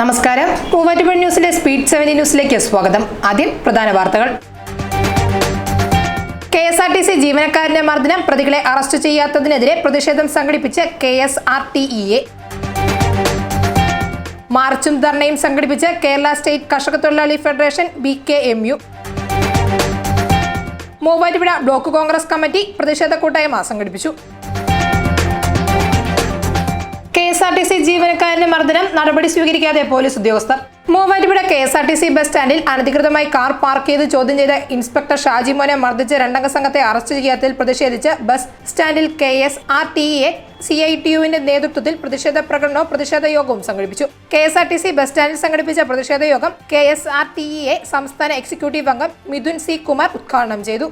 നമസ്കാരം. മൂവാറ്റുപുഴ ന്യൂസിലെ സ്പീഡ് സെവനി ന്യൂസിലേക്ക് സ്വാഗതം. ആദ്യം പ്രധാന വാർത്തകൾ. K S R T C ജീവനക്കാരന്റെ മർദ്ദനം പ്രതികളെ അറസ്റ്റ് ചെയ്യാത്തതിനെതിരെ പ്രതിഷേധം സംഘടിപ്പിച്ച് K S R T A. മാർച്ചും ധർണയും സംഘടിപ്പിച്ച് കേരള സ്റ്റേറ്റ് കർഷക തൊഴിലാളി federation B K M U. Muvattupuzha block Congress committee പ്രതിഷേധ കൂട്ടായ്മ സംഘടിപ്പിച്ചു. K S R T C ജീവനക്കാരന്റെ മർദ്ദനം നടപടി സ്വീകരിക്കാതെ പോലീസ് ഉദ്യോഗസ്ഥർ. Muvattupuzha K S R T C bus സ്റ്റാൻഡിൽ അനധികൃതമായി കാർ പാർക്ക് ചെയ്ത് ചോദ്യം ചെയ്ത ഇൻസ്പെക്ടർ ഷാജി മോനെ മർദ്ദിച്ച രണ്ടംഗ സംഘത്തെ അറസ്റ്റ് ചെയ്യാത്തതിൽ പ്രതിഷേധിച്ച് ബസ് സ്റ്റാൻഡിൽ K S R T A C I T യുവിന്റെ നേതൃത്വത്തിൽ പ്രതിഷേധ പ്രകടനവും പ്രതിഷേധ യോഗവും സംഘടിപ്പിച്ചു. K S R T C bus സ്റ്റാൻഡിൽ സംഘടിപ്പിച്ച പ്രതിഷേധ യോഗം K S R T A സംസ്ഥാന എക്സിക്യൂട്ടീവ് അംഗം മിഥുൻ സി കുമാർ ഉദ്ഘാടനം ചെയ്തു.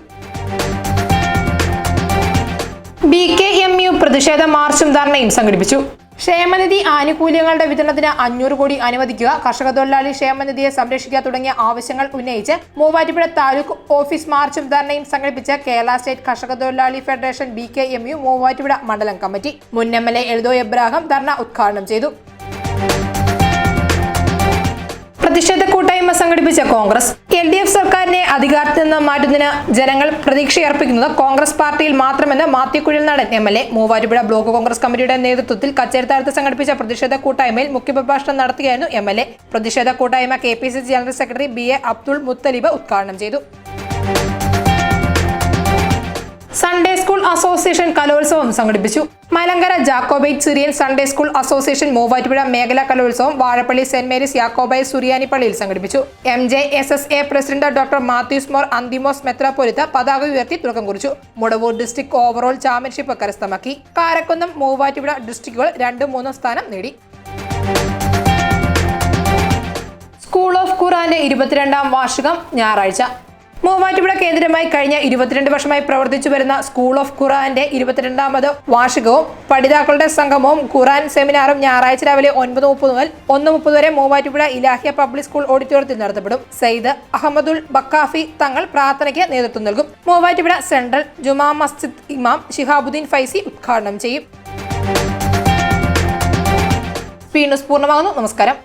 ബി കെ എം യു പ്രതിഷേധ മാർച്ചും ധർണയും സംഘടിപ്പിച്ചു. ക്ഷേമനിധി ആനുകൂല്യങ്ങളുടെ വിതരണത്തിന് അഞ്ഞൂറ് കോടി അനുവദിക്കുക. കർഷക തൊഴിലാളി ക്ഷേമനിധിയെ സംരക്ഷിക്കുക തുടങ്ങിയ ആവശ്യങ്ങൾ ഉന്നയിച്ച് മൂവാറ്റുപുഴ താലൂക്ക് ഓഫീസ് മാർച്ചും ധർണയും സംഘടിപ്പിച്ച കേരള സ്റ്റേറ്റ് കർഷക തൊഴിലാളി federation B K M U Muvattupuzha മണ്ഡലം കമ്മിറ്റി. മുൻ M L A Eldho Abraham ധർണ ഉദ്ഘാടനം ചെയ്തു. പ്രതിഷേധ കൂട്ടായ്മ സംഘടിപ്പിച്ച കോൺഗ്രസ് എൽ ഡി എഫ് സർക്കാരിനെ അധികാരത്തിൽ നിന്ന് മാറ്റുന്നതിന് ജനങ്ങൾ പ്രതീക്ഷയർപ്പിക്കുന്നത് കോൺഗ്രസ് പാർട്ടിയിൽ മാത്രമെന്ന് മാത്യുക്കുഴൽ നടൻ M L A Muvattupuzha block Congress കമ്മിറ്റിയുടെ നേതൃത്വത്തിൽ കച്ചേരിത്താരത്ത് സംഘടിപ്പിച്ച പ്രതിഷേധ കൂട്ടായ്മയിൽ മുഖ്യപ്രഭാഷണം നടത്തുകയായിരുന്നു എം എൽ എ. പ്രതിഷേധ കൂട്ടായ്മ K P C C general secretary B A Abdul Muthalib ഉദ്ഘാടനം ചെയ്തു. സൺഡേ സ്കൂൾ അസോസിയേഷൻ കലോത്സവം സംഘടിപ്പിച്ചു. Malankara Jacobite Syrian Sunday school association Muvattupuzha മേഖലാ കലോത്സവം വാഴപ്പള്ളി സെന്റ് മേരീസ് യാക്കോബൈ സുറിയാനി പള്ളിയിൽ സംഘടിപ്പിച്ചു. M J S S A president doctor Mathews Mor Anthimos മെത്രാപൊലിത്ത പതാക ഉയർത്തി തുടക്കം കുറിച്ചു. മുടവൂർ ഡിസ്ട്രിക്ട് ഓവറോൾ ചാമ്പ്യൻഷിപ്പ് കരസ്ഥമാക്കി. കാരക്കുന്നം മൂവാറ്റുപുഴ ഡിസ്ട്രിക്റ്റുകൾ രണ്ടും മൂന്നും സ്ഥാനം നേടി. സ്കൂൾ ഓഫ് ഖുറാന്റെ ഇരുപത്തിരണ്ടാം വാർഷികം ഞായറാഴ്ച. മൂവാറ്റുപുഴ കേന്ദ്രമായി കഴിഞ്ഞ ഇരുപത്തിരണ്ട് വർഷമായി പ്രവർത്തിച്ചു വരുന്ന സ്കൂൾ ഓഫ് ഖുറാന്റെ ഇരുപത്തിരണ്ടാമത് വാർഷികവും പഠിതാക്കളുടെ സംഗമവും ഖുറാൻ സെമിനാറും ഞായറാഴ്ച രാവിലെ ഒൻപത് മുപ്പത് മുതൽ ഒന്ന് മുപ്പത് വരെ മൂവാറ്റുപുഴ ഇലാഹിയ പബ്ലിക് സ്കൂൾ ഓഡിറ്റോറിയത്തിൽ നടത്തപ്പെടും. സയ്യിദ് അഹമ്മദുൽ ബക്കാഫി തങ്ങൾ പ്രാർത്ഥനയ്ക്ക് നേതൃത്വം നൽകും. മൂവാറ്റുപുഴ സെൻട്രൽ ജുമാ മസ്ജിദ് ഇമാം ഷിഹാബുദ്ദീൻ ഫൈസി ഉദ്ഘാടനം ചെയ്യും. പൂർണമാകുന്നു നമസ്കാരം.